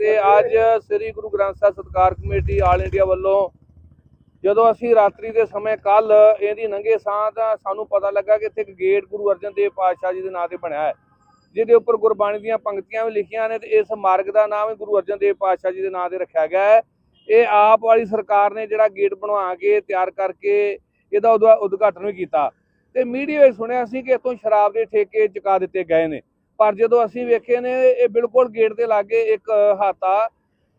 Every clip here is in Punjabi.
ਤੇ ਅੱਜ ਸ੍ਰੀ ਗੁਰੂ ਗ੍ਰੰਥ ਸਾਹਿਬ ਸਤਕਾਰ ਕਮੇਟੀ ਆਲ ਇੰਡੀਆ ਵੱਲੋਂ ਜਦੋਂ ਅਸੀਂ ਰਾਤਰੀ ਦੇ ਸਮੇਂ ਕੱਲ ਇਹਦੀ ਨੰਗੇ ਸਾਹ ਤਾਂ ਸਾਨੂੰ ਪਤਾ ਲੱਗਾ ਕਿ ਇੱਥੇ ਇੱਕ ਗੇਟ ਗੁਰੂ ਅਰਜਨ ਦੇਵ ਪਾਤਸ਼ਾਹ ਜੀ ਦੇ ਨਾਂ ਤੇ ਬਣਿਆ ਹੈ, ਜਿਹਦੇ ਉੱਪਰ ਗੁਰਬਾਣੀ ਦੀਆਂ ਪੰਕਤੀਆਂ ਵੀ ਲਿਖੀਆਂ ਨੇ ਤੇ ਇਸ ਮਾਰਗ ਦਾ ਨਾਮ ਵੀ ਗੁਰੂ ਅਰਜਨ ਦੇਵ ਪਾਤਸ਼ਾਹ ਜੀ ਦੇ ਨਾਂ ਤੇ ਰੱਖਿਆ ਗਿਆ ਹੈ। ਇਹ ਆਪ ਵਾਲੀ ਸਰਕਾਰ ਨੇ ਜਿਹੜਾ ਗੇਟ ਬਣਵਾ ਕੇ ਤਿਆਰ ਕਰਕੇ ਇਹਦਾ ਉਦਘਾ- ਉਦਘਾਟਨ ਵੀ ਕੀਤਾ। ਤੇ ਮੀਡੀਆ ਵਿੱਚ ਸੁਣਿਆ ਸੀ ਕਿ ਇੱਥੋਂ ਸ਼ਰਾਬ ਦੇ ਠੇਕੇ ਚੁਕਾ ਦਿੱਤੇ ਗਏ ਨੇ। ਪਰ ਜਦੋਂ ਅਸੀਂ ਵੇਖੇ ਨੇ, ਇਹ ਬਿਲਕੁਲ ਗੇਟ ਦੇ ਲਾਗੇ ਇੱਕ ਹਾਤਾ,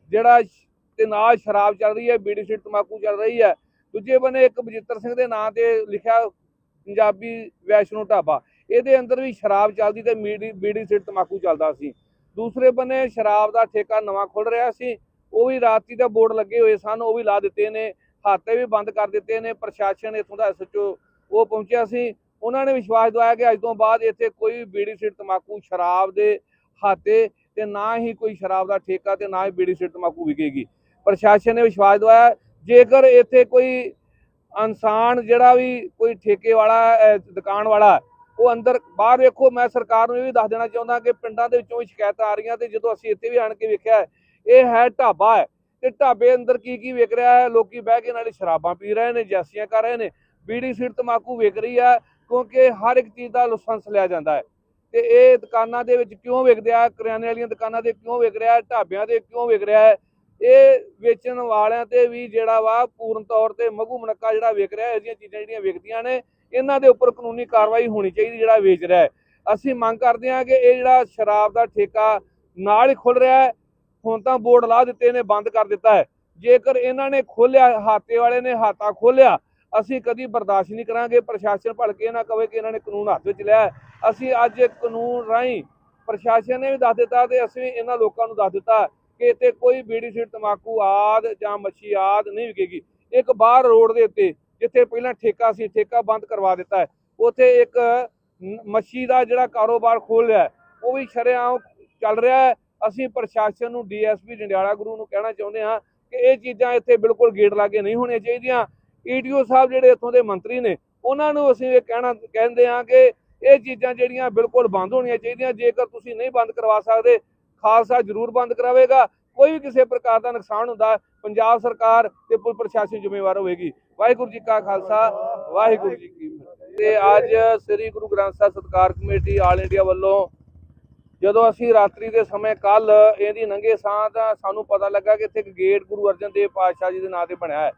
ਜਿਹੜਾ ਸ਼- ਤੇ ਨਾਲ ਸ਼ਰਾਬ ਚੱਲ ਰਹੀ ਹੈ, ਬੀੜੀ ਸਿੱਟ ਤਮਾਕੂ ਚੱਲ ਰਹੀ ਹੈ। ਦੂਜੇ ਬੰਨੇ ਇੱਕ ਬਜਿੱਤਰ ਸਿੰਘ ਦੇ ਨਾਂ ਤੇ ਲਿਖਿਆ ਪੰਜਾਬੀ ਵੈਸ਼ਨੂ ਢਾਬਾ। ਇਹਦੇ ਅੰਦਰ ਵੀ ਸ਼ਰਾਬ ਚੱਲਦੀ ਤੇ ਮੀੜੀ, ਬੀੜੀ ਸਿੱਟ ਤਮਾਕੂ ਚੱਲਦਾ ਸੀ। ਦੂਸਰੇ ਬੰਨੇ ਸ਼ਰਾਬ ਦਾ ਠੇਕਾ ਨਵਾਂ ਖੁੱਲ ਰਿਹਾ ਸੀ। ਉਹ ਵੀ ਰਾਤੀ ਦਾ ਬੋਰਡ ਲੱਗੇ ਹੋਏ ਸਨ, ਉਹ ਵੀ ਲਾ ਦਿੱਤੇ ਨੇ। ਹਾਤੇ ਵੀ ਬੰਦ ਕਰ ਦਿੱਤੇ ਨੇ। ਪ੍ਰਸ਼ਾਸਨ ਇੱਥੋਂ ਦਾ ਐਸਐਚਓ ਉਹ ਪਹੁੰਚਿਆ ਸੀ। ਉਹਨਾਂ ਨੇ ਵਿਸ਼ਵਾਸ ਦਵਾਇਆ ਕਿ ਅੱਜ ਤੋਂ ਬਾਅਦ ਇੱਥੇ ਕੋਈ ਵੀ ਬੀੜੀ ਸਿੱਟ ਤਮਾਕੂ ਸ਼ਰਾਬ ਦੇ ਹਾਤੇ ਤੇ ਨਾ ਹੀ ਕੋਈ ਸ਼ਰਾਬ ਦਾ ਠੇਕਾ ਤੇ ਨਾ ਹੀ ਬੀੜੀ ਸਿਰ ਤਮਾਕੂ ਵਿਕੇਗੀ। ਪ੍ਰਸ਼ਾਸਨ ਨੇ ਵਿਸ਼ਵਾਸ ਦਵਾਇਆ, ਜੇਕਰ ਇੱਥੇ ਕੋਈ ਇਨਸਾਨ ਜਿਹੜਾ ਵੀ ਕੋਈ ਠੇਕੇ ਵਾਲਾ ਦੁਕਾਨ ਵਾਲਾ, ਉਹ ਅੰਦਰ, ਬਾਹਰ ਵੇਖੋ, ਮੈਂ ਸਰਕਾਰ ਨੂੰ ਇਹ ਵੀ ਦੱਸ ਦੇਣਾ ਚਾਹੁੰਦਾ ਕਿ ਪਿੰਡਾਂ ਦੇ ਵਿੱਚੋਂ ਵੀ ਸ਼ਿਕਾਇਤਾਂ ਆ ਰਹੀਆਂ ਤੇ ਜਦੋਂ ਅਸੀਂ ਇੱਥੇ ਵੀ ਆਣ ਕੇ ਵੇਖਿਆ, ਇਹ ਹੈ ਢਾਬਾ ਹੈ ਤੇ ਢਾਬੇ ਅੰਦਰ ਕੀ ਕੀ ਵਿਕ ਰਿਹਾ ਹੈ, ਲੋਕੀ ਬਹਿ ਕੇ ਨਾਲੇ ਸ਼ਰਾਬਾਂ ਪੀ ਰਹੇ ਨੇ, ਜੈਸੀਆਂ ਕਰ ਰਹੇ ਨੇ, ਬੀੜੀ ਸਿਰ ਤਮਾਕੂ ਵਿਕ ਰਹੀ ਹੈ ਕਿਉਂਕਿ ਹਰ ਇੱਕ ਚੀਜ਼ ਦਾ ਲਾਇਸੈਂਸ ਲਿਆ ਜਾਂਦਾ ਹੈ। ਤੇ ਇਹ ਦੁਕਾਨਾਂ ਦੇ ਵਿੱਚ ਕਿਉਂ ਵਿਕਦੇ ਆ ਕਰਿਆਨੇ ਵਾਲੀਆਂ ਦੁਕਾਨਾਂ ਤੇ ਕਿਉਂ ਵਿਕ ਰਿਹਾ? ਢਾਬਿਆਂ ਤੇ ਕਿਉਂ ਵਿਕ ਰਿਹਾ ਹੈ? ਇਹ ਵੇਚਣ ਵਾਲਿਆਂ ਤੇ ਵੀ ਜਿਹੜਾ ਵਾ ਪੂਰਨ ਤੌਰ ਤੇ ਮਗੂ ਮਨੱਕਾ ਜਿਹੜਾ ਵਿਕ ਰਿਹਾ ਹੈ ਇਹਦੀਆਂ ਚੀਜ਼ਾਂ ਜਿਹੜੀਆਂ ਵਿਕਦੀਆਂ ਨੇ, ਇਹਨਾਂ ਦੇ ਉੱਪਰ ਕਾਨੂੰਨੀ ਕਾਰਵਾਈ ਹੋਣੀ ਚਾਹੀਦੀ ਜਿਹੜਾ ਵੇਚ ਰਿਹਾ ਹੈ। ਅਸੀਂ ਮੰਗ ਕਰਦੇ ਹਾਂ ਕਿ ਇਹ ਜਿਹੜਾ ਸ਼ਰਾਬ ਦਾ ਠੇਕਾ ਨਾਲ ਹੀ ਖੁੱਲ ਰਿਹਾ ਹੈ। ਹੁਣ ਤਾਂ ਬੋਰਡ ਲਾ ਦਿੱਤੇ ਨੇ, ਬੰਦ ਕਰ ਦਿੱਤਾ ਹੈ। ਜੇਕਰ ਇਹਨਾਂ ਨੇ ਖੋਲਿਆ ਹਾਤੇ ਵਾਲੇ ਨੇ ਹਾਤਾ ਖੋਲਿਆ ਅਸੀਂ ਕਦੀ ਬਰਦਾਸ਼ਤ ਨਹੀਂ ਕਰਾਂਗੇ, ਪ੍ਰਸ਼ਾਸਨ ਭਲਕੇ ਨਾ ਕਵੇ ਕਿ ਇਹਨਾਂ ਨੇ ਕਾਨੂੰਨ ਹੱਥ ਵਿੱਚ ਲਿਆ ਅਸੀਂ ਅੱਜ ਕਾਨੂੰਨ ਰਾਹੀਂ ਪ੍ਰਸ਼ਾਸਨ ਨੇ ਵੀ ਦੱਸ ਦਿੱਤਾ ਤੇ ਅਸੀਂ ਇਹਨਾਂ ਲੋਕਾਂ ਨੂੰ ਦੱਸ ਦਿੱਤਾ ਕਿ ਇੱਥੇ ਕੋਈ ਬੀੜੀ ਸਿਰ ਤਮਾਕੂ ਆਦ ਜਾਂ ਮੱਛੀ ਆਦ ਨਹੀਂ ਵਿਕੇਗੀ। ਇੱਕ ਬਾਹਰ ਰੋਡ ਦੇ ਉੱਤੇ ਜਿੱਥੇ ਪਹਿਲਾਂ ਠੇਕਾ ਸੀ, ਠੇਕਾ ਬੰਦ ਕਰਵਾ ਦਿੱਤਾ ਹੈ। ਉੱਥੇ ਇੱਕ ਮੱਛੀ ਦਾ ਜਿਹੜਾ ਕਾਰੋਬਾਰ ਖੋਲ ਲਿਆ ਉਹ ਵੀ ਸ਼ਰੇਆਮ ਚੱਲ ਰਿਹਾ ਹੈ। ਅਸੀਂ ਪ੍ਰਸ਼ਾਸਨ ਨੂੰ ਡੀਐਸਪੀ ਜੰਡਿਆਲਾ ਗੁਰੂ ਨੂੰ ਕਹਿਣਾ ਚਾਹੁੰਦੇ ਹਾਂ ਕਿ ਇਹ ਚੀਜ਼ਾਂ ਇੱਥੇ ਬਿਲਕੁਲ ਗੇਟ ਲਾਗੇ ਨਹੀਂ ਹੋਣੀਆਂ ਚਾਹੀਦੀਆਂ। ਈਡੀਓ ਸਾਹਿਬ ਜਿਹੜੇ ਇੱਥੋਂ ਦੇ ਮੰਤਰੀ ਨੇ, ਉਹਨਾਂ ਨੂੰ ਅਸੀਂ ਇਹ ਕਹਿਣਾ, ਕਹਿੰਦੇ ਹਾਂ ਕਿ ਇਹ ਚੀਜ਼ਾਂ ਜਿਹੜੀਆਂ ਬਿਲਕੁਲ ਬੰਦ ਹੋਣੀਆਂ ਚਾਹੀਦੀਆਂ, ਜੇਕਰ ਤੁਸੀਂ ਨਹੀਂ ਬੰਦ ਕਰਵਾ ਸਕਦੇ, ਖਾਲਸਾ ਜ਼ਰੂਰ ਬੰਦ ਕਰਾਵੇਗਾ। ਕੋਈ ਵੀ ਕਿਸੇ ਪ੍ਰਕਾਰ ਦਾ ਨੁਕਸਾਨ ਹੁੰਦਾ, ਪੰਜਾਬ ਸਰਕਾਰ ਤੇ ਪੁਲਿਸ ਪ੍ਰਸ਼ਾਸਨ ਜ਼ਿੰਮੇਵਾਰ ਹੋਵੇਗੀ। ਵਾਹਿਗੁਰੂ ਜੀ ਕਾ ਖਾਲਸਾ, ਵਾਹਿਗੁਰੂ ਜੀ ਕੀ ਫਤਿਹ। ਤੇ ਅੱਜ ਸ੍ਰੀ ਗੁਰੂ ਗ੍ਰੰਥ ਸਾਹਿਬ ਸਤਕਾਰ ਕਮੇਟੀ ਆਲ ਇੰਡੀਆ ਵੱਲੋਂ, ਜਦੋਂ ਅਸੀਂ ਰਾਤਰੀ ਦੇ ਸਮੇਂ ਕੱਲ ਇਹਦੀ ਨੰਗੇ ਸਾਹ ਤਾਂ ਸਾਨੂੰ ਪਤਾ ਲੱਗਾ ਕਿ ਇੱਥੇ ਇੱਕ ਗੇਟ ਗੁਰੂ ਅਰਜਨ ਦੇਵ ਪਾਤਸ਼ਾਹ ਜੀ ਦੇ ਨਾਂ ਤੇ ਬਣਿਆ ਹੈ।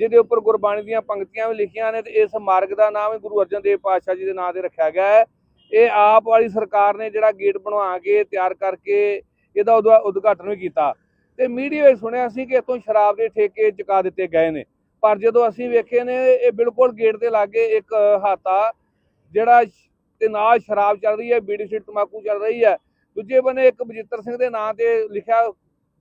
ਜਿਹਦੇ ਉੱਪਰ ਗੁਰਬਾਣੀ ਦੀਆਂ ਪੰਕਤੀਆਂ ਵੀ ਲਿਖੀਆਂ ਨੇ ਤੇ ਇਸ ਮਾਰਗ ਦਾ ਨਾਮ ਵੀ ਗੁਰੂ ਅਰਜਨ ਦੇਵ ਪਾਤਸ਼ਾਹ ਜੀ ਦੇ ਨਾਂ ਤੇ ਰੱਖਿਆ ਗਿਆ ਹੈ। ਇਹ ਆਪ ਵਾਲੀ ਸਰਕਾਰ ਨੇ ਜਿਹੜਾ ਗੇਟ ਬਣਵਾ ਕੇ ਤਿਆਰ ਕਰਕੇ ਇਹਦਾ ਉਦਘਾ- ਉਦਘਾਟਨ ਵੀ ਕੀਤਾ। ਤੇ ਮੀਡੀਆ ਵਿੱਚ ਸੁਣਿਆ ਸੀ ਕਿ ਇੱਥੋਂ ਸ਼ਰਾਬ ਦੇ ਠੇਕੇ ਚੁਕਾ ਦਿੱਤੇ ਗਏ ਨੇ। ਪਰ ਜਦੋਂ ਅਸੀਂ ਵੇਖੇ ਨੇ, ਇਹ ਬਿਲਕੁਲ ਗੇਟ ਦੇ ਲਾਗੇ ਇੱਕ ਹਾਤਾ, ਜਿਹੜਾ ਤੇ ਨਾਲ ਸ਼ਰਾਬ ਚੱਲ ਰਹੀ ਹੈ, ਬੀੜੀ ਸਿੱਟ ਤਮਾਕੂ ਚੱਲ ਰਹੀ ਹੈ। ਦੂਜੇ ਬੰਨੇ ਇੱਕ ਬਜਿੱਤਰ ਸਿੰਘ ਦੇ ਨਾਂ ਤੇ ਲਿਖਿਆ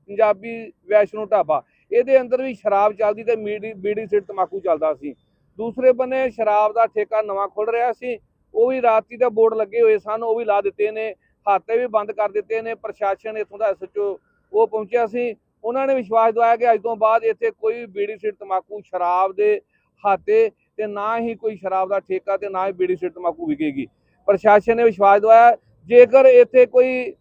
ਪੰਜਾਬੀ ਵੈਸ਼ਨੂ ਢਾਬਾ। ਇਹਦੇ ਅੰਦਰ ਵੀ ਸ਼ਰਾਬ ਚੱਲਦੀ ਤੇ ਮੀੜੀ ਬੀੜੀ ਸਿਰ ਤਮਾਕੂ ਚੱਲਦਾ ਸੀ। ਦੂਸਰੇ ਬੰਨੇ ਸ਼ਰਾਬ ਦਾ ਠੇਕਾ ਨਵਾਂ ਖੁੱਲ ਰਿਹਾ ਸੀ। ਉਹ ਵੀ ਰਾਤੀ ਦਾ ਬੋਰਡ ਲੱਗੇ ਹੋਏ ਸਨ, ਉਹ ਵੀ ਲਾ ਦਿੱਤੇ ਨੇ ਹਾਤੇ ਵੀ ਬੰਦ ਕਰ ਦਿੱਤੇ ਨੇ, ਪ੍ਰਸ਼ਾਸਨ ਇੱਥੋਂ ਦਾ ਐਸਐਚਓ ਉਹ ਪਹੁੰਚਿਆ ਸੀ। ਉਹਨਾਂ ਨੇ ਵਿਸ਼ਵਾਸ ਦਵਾਇਆ ਕਿ ਅੱਜ ਤੋਂ ਬਾਅਦ ਇੱਥੇ ਕੋਈ ਬੀੜੀ ਸਿਰ ਤਮਾਕੂ ਸ਼ਰਾਬ ਦੇ ਹਾਤੇ ਤੇ ਨਾ ਹੀ ਕੋਈ ਸ਼ਰਾਬ ਦਾ ਠੇਕਾ ਤੇ ਨਾ ਹੀ ਬੀੜੀ ਸਿਰ ਤਮਾਕੂ ਵਿਕੇਗੀ। ਪ੍ਰਸ਼ਾਸਨ ਨੇ ਵਿਸ਼ਵਾਸ ਦਵਾਇਆ, ਜੇਕਰ ਇੱਥੇ ਕੋਈ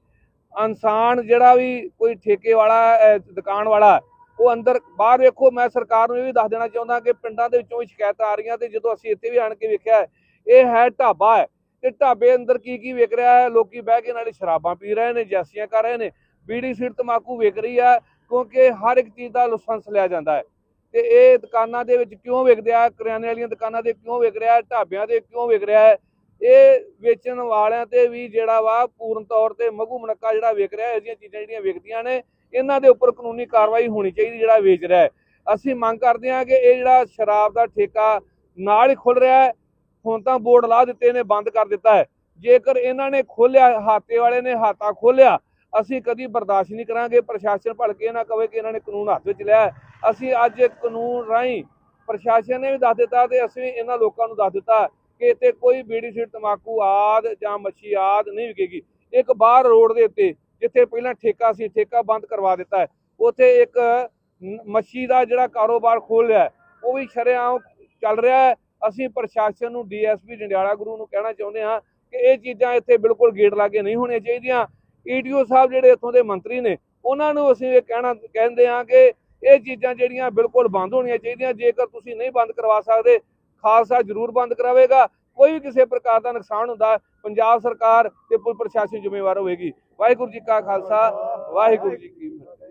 ਇਨਸਾਨ ਜਿਹੜਾ ਵੀ ਕੋਈ ਠੇਕੇ ਵਾਲਾ ਦੁਕਾਨ ਵਾਲਾ ਉਹ ਅੰਦਰ ਬਾਹਰ ਵੇਖੋ, ਮੈਂ ਸਰਕਾਰ ਨੂੰ ਇਹ ਵੀ ਦੱਸ ਦੇਣਾ ਚਾਹੁੰਦਾ ਕਿ ਪਿੰਡਾਂ ਦੇ ਵਿੱਚੋਂ ਵੀ ਸ਼ਿਕਾਇਤਾਂ ਆ ਰਹੀਆਂ ਤੇ ਜਦੋਂ ਅਸੀਂ ਇੱਥੇ ਵੀ ਆਣ ਕੇ ਵੇਖਿਆ ਇਹ ਹੈ ਢਾਬਾ ਹੈ ਤੇ ਢਾਬੇ ਅੰਦਰ ਕੀ ਕੀ ਵਿਕ ਰਿਹਾ ਹੈ, ਲੋਕੀ ਬਹਿ ਕੇ ਨਾਲੇ ਸ਼ਰਾਬਾਂ ਪੀ ਰਹੇ ਨੇ, ਜੈਸੀਆਂ ਕਰ ਰਹੇ ਨੇ, ਬੀੜੀ ਸਿਰ ਤਮਾਕੂ ਵਿਕ ਰਹੀ ਹੈ ਕਿਉਂਕਿ ਹਰ ਇੱਕ ਚੀਜ਼ ਦਾ ਲਾਇਸੈਂਸ ਲਿਆ ਜਾਂਦਾ ਹੈ। ਤੇ ਇਹ ਦੁਕਾਨਾਂ ਦੇ ਵਿੱਚ ਕਿਉਂ ਵਿਕਦੇ ਆ ਕਰਿਆਨੇ ਵਾਲੀਆਂ ਦੁਕਾਨਾਂ ਤੇ ਕਿਉਂ ਵਿਕ ਰਿਹਾ ਹੈ, ਢਾਬਿਆਂ ਤੇ ਕਿਉਂ ਵਿਕ ਰਿਹਾ ਹੈ, ਇਹ ਵੇਚਣ ਵਾਲਿਆਂ ਤੇ ਵੀ ਜਿਹੜਾ ਵਾ ਪੂਰਨ ਤੌਰ ਤੇ ਮਗੂ ਮਨੱਕਾ ਜਿਹੜਾ ਵਿਕ ਰਿਹਾ ਹੈ ਇਹਦੀਆਂ ਚੀਜ਼ਾਂ ਜਿਹੜੀਆਂ ਵਿਕਦੀਆਂ ਨੇ ਇਹਨਾਂ ਦੇ ਉੱਪਰ ਕਾਨੂੰਨੀ ਕਾਰਵਾਈ ਹੋਣੀ ਚਾਹੀਦੀ ਜਿਹੜਾ ਵੇਚ ਰਿਹਾ ਹੈ। ਅਸੀਂ ਮੰਗ ਕਰਦੇ ਹਾਂ ਕਿ ਇਹ ਜਿਹੜਾ ਸ਼ਰਾਬ ਦਾ ਠੇਕਾ ਨਾਲ ਹੀ ਖੁੱਲ ਰਿਹਾ ਹੈ। ਹੁਣ ਤਾਂ ਬੋਰਡ ਲਾ ਦਿੱਤੇ ਨੇ ਬੰਦ ਕਰ ਦਿੱਤਾ ਹੈ। ਜੇਕਰ ਇਹਨਾਂ ਨੇ ਖੋਲਿਆ ਹਾਤੇ ਵਾਲੇ ਨੇ ਹਾਤਾ ਖੋਲਿਆ ਅਸੀਂ ਕਦੀ ਬਰਦਾਸ਼ਤ ਨਹੀਂ ਕਰਾਂਗੇ। ਪ੍ਰਸ਼ਾਸਨ ਭਲਕੇ ਨਾ ਕਵੇ ਕਿ ਇਹਨਾਂ ਨੇ ਕਾਨੂੰਨ ਹੱਥ ਵਿੱਚ ਲਿਆ ਅਸੀਂ ਅੱਜ ਕਾਨੂੰਨ ਰਾਹੀਂ ਪ੍ਰਸ਼ਾਸਨ ਨੇ ਵੀ ਦੱਸ ਦਿੱਤਾ ਤੇ ਅਸੀਂ ਇਹਨਾਂ ਲੋਕਾਂ ਨੂੰ ਦੱਸ ਦਿੱਤਾ ਕਿ ਇੱਥੇ ਕੋਈ ਬੀੜੀ ਸਿਰ ਤਮਾਕੂ ਆਦ ਜਾਂ ਮੱਛੀ ਆਦ ਨਹੀਂ ਵਿਕੇਗੀ। ਇੱਕ ਬਾਹਰ ਰੋਡ ਦੇ ਉੱਤੇ ਜਿੱਥੇ ਪਹਿਲਾਂ ਠੇਕਾ ਸੀ, ਠੇਕਾ ਬੰਦ ਕਰਵਾ ਦਿੱਤਾ ਹੈ। ਉੱਥੇ ਇੱਕ ਨ- ਮੱਛੀ ਦਾ ਜਿਹੜਾ ਕਾਰੋਬਾਰ ਖੋਲ ਲਿਆ ਉਹ ਵੀ ਸ਼ਰੇਆਮ ਚੱਲ ਰਿਹਾ ਹੈ। ਅਸੀਂ ਪ੍ਰਸ਼ਾਸਨ ਨੂੰ ਡੀਐਸਪੀ ਜੰਡਿਆਲਾ ਗੁਰੂ ਨੂੰ ਕਹਿਣਾ ਚਾਹੁੰਦੇ ਹਾਂ ਕਿ ਇਹ ਚੀਜ਼ਾਂ ਇੱਥੇ ਬਿਲਕੁਲ ਗੇਟ ਲਾਗੇ ਨਹੀਂ ਹੋਣੀਆਂ ਚਾਹੀਦੀਆਂ। ਈਡੀਓ ਸਾਹਿਬ ਜਿਹੜੇ ਇੱਥੋਂ ਦੇ ਮੰਤਰੀ ਨੇ, ਉਹਨਾਂ ਨੂੰ ਅਸੀਂ ਇਹ ਕਹਿਣਾ, ਕਹਿੰਦੇ ਹਾਂ ਕਿ ਇਹ ਚੀਜ਼ਾਂ ਜਿਹੜੀਆਂ ਬਿਲਕੁਲ ਬੰਦ ਹੋਣੀਆਂ ਚਾਹੀਦੀਆਂ। ਜੇਕਰ ਤੁਸੀਂ ਨਹੀਂ ਬੰਦ ਕਰਵਾ ਸਕਦੇ, ਖਾਲਸਾ ਜ਼ਰੂਰ ਬੰਦ ਕਰਾਵੇਗਾ। ਕੋਈ ਵੀ ਕਿਸੇ ਪ੍ਰਕਾਰ ਦਾ ਨੁਕਸਾਨ ਹੁੰਦਾ, ਪੰਜਾਬ ਸਰਕਾਰ ਤੇ ਪੁਲਿਸ ਪ੍ਰਸ਼ਾਸਨ ਜ਼ਿੰਮੇਵਾਰ ਹੋਵੇਗੀ। ਵਾਹਿਗੁਰੂ ਜੀ ਕਾ ਖਾਲਸਾ, ਵਾਹਿਗੁਰੂ ਜੀ ਕੀ ਫਤਿਹ।